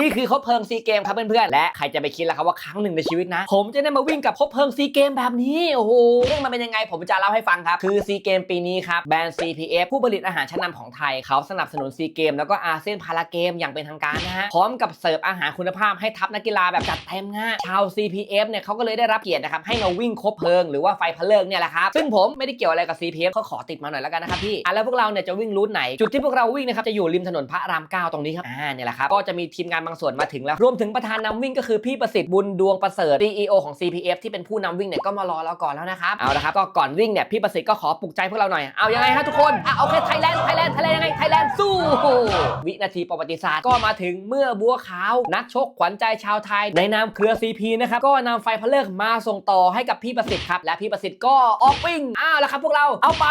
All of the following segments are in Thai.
นี่คือคบเพลิงซีเกมครับเพื่อนๆและใครจะไปคิดล่ะครับว่าครั้งหนึ่งในชีวิตนะ ผมจะได้มาวิ่งกับคบเพลิงซีเกมแบบนี้โอ้โหเรื่องมันเป็นยังไงผมจะเล่าให้ฟังครับ คือซีเกมปีนี้ครับแบรนด์ CPF ผู้ผลิตอาหารชั้นนำของไทยเขาสนับสนุนซีเกมแล้วก็อาเซียนพาราเกมอย่างเป็นทางการนะฮะพร้อมกับเสิร์ฟอาหารคุณภาพให้ทัพนักกีฬาแบบจัดเต็มง่ะชาว CPF เนี่ยเขาก็เลยได้รับเกียรตินะครับให้มาวิ่งคบเพลิงหรือว่าไฟพะเลิงเนี่ยแหละครับซึ่งผมไม่ได้เกี่ยวอะไรกับ CPF เขาขอติดมาหน่อยแล้วกันนะครับพี่อะแล้วพวกเราเนี่ยจะวิ่งรูทไหนจุดที่พวกเราวิ่งนะครับจะอยู่ริมถนนพระรามเก้าตรงนี้ครับอ่าเนี่ยแหละครับก็จะมีทีมงานบางส่วนมาถึงแล้ว รวมถึงประธานนำวิ่งก็คือพี่ประสิทธิ์บุญดวงประเสริฐ CEO ของ CPF ที่เป็นผู้นำวิ่งเนี่ยก็มารอเราก่อนแล้วนะครับเอาละครับก็ก่อนวิ่งเนี่ยพี่ประสิทธิ์ก็ขอปลุกใจพวกเราหน่อยเอายังไงครับทุกคนอะโอเคไทยแลนด์ไทยแลนด์ไทยแลนด์ยังไงไทยแลนด์สู้วินาทีประวัติศาสตร์ก็มาถึงเมื่อบัวขาว นักชกขวัญใจชาวไทยในนามเครือ CP นะครับก็นำไฟพะเลิกมาส่งต่อให้กับพี่ประสิทธิ์ครับและพี่ประสิทธิ์ก็ออกวิ่งอ้าวแล้วครับพวกเราเอาไป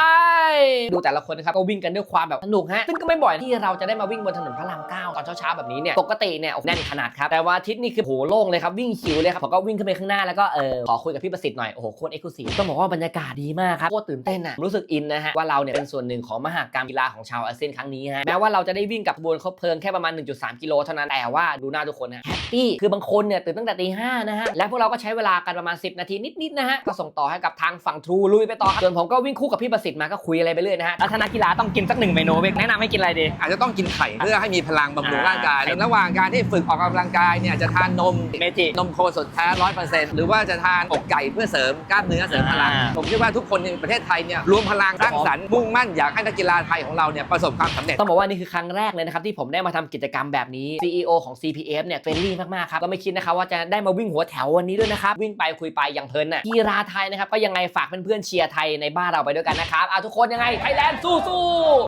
ดูแต่ละคนนะครับก็วิ่งกันด้วยความแบบสนุกฮะซึ่งก็ไม่บ่อยที่เราจะได้มาวิ่งบนถนนพระรามเก้าตอนเช้าๆแบบนี้เนี่ยปกติเนี่ยแน่นขนาดครับ แต่ว่าอาทิตย์นี้คือโหโล่งเลยครับ วิ่งคิวเลยครับผมก็วิ่งขึ้นไปข้างหน้าแล้วก็เออขอคุยกับพี่ประสิทธิ์หน่อย โอ้โหโคตรเอ็กซ์คลูซีฟต้องบอกว่าบรรยากาศดีมากครับโคตรตื่นเต้นอะรู้สึกอินนะฮะว่าเราเนี่ยเป็นส่วนหนึ่งของมหากรรมกีฬาของชาวอาเซียนครั้งนี้ฮะแม้ว่าเราจะได้วิ่งกับขบวนคบเพลิงแค่ประมาณ 1.3 กิโลเท่านั้นแต่ว่าดูหน้าทุกคนนะแฮปปี้คือบางคนเนี่ยตื่นตั้งแต่ตีห้านะฮะและพวกเราก็ใช้เวลากันประมาณ 10 นาทีนิดๆนะฮะก็ส่งต่อให้กับทางฝั่งทรูลุยไปต่อครับส่วนผมก็วิ่งคู่กับพี่ประสิทธิ์มาก็คุยอะไรไปเรื่อยนะฮะแล้วถ้านักกีฬาต้องกินสักหนึ่งเมนูเบกแนะนำให้กินอะไรดีอาจจะต้องกินไข่เพื่อให้มีพลังบำรุงอ่าร่างกายแล้วระหว่างการที่ฝึกออกกำลังกายเนี่ยจะทานนมเมจินมโคสดแท้ร้อยเปอร์เซ็นต์หรือว่าจะทานอกไก่เพื่อเสริมกล้ามเนื้อเสริมพลัง อ่า ผมคิดว่าทุกคนในประเทศไทยเนี่ยรวมพลังสร้างสรรค์มุ่งมั่นอยากให้นักกีฬาไทยของเราเนี่ยประสบความสำเร็จ ต้องบอกว่านี่คือครั้งแรกเลยนะครับที่ผมได้มาทำกิจกรรมแบบนี้ CEO ของ CPF เนี่ยเฟรนลี่มากๆครับ ก็ไม่คิดนะครับว่าจะได้มาวิ่งหัวแถววันนี้ด้วยนะครับ วิ่งไปคุยไปอย่างเพลินน่ะกีฬาไทยนะครับ ก็ยังไงฝากเพื่อนๆเชียร์ไทยในบ้านเราไปด้วยกันนะครับเอาทุกคนยังไงไทยแลนด์สู้ๆ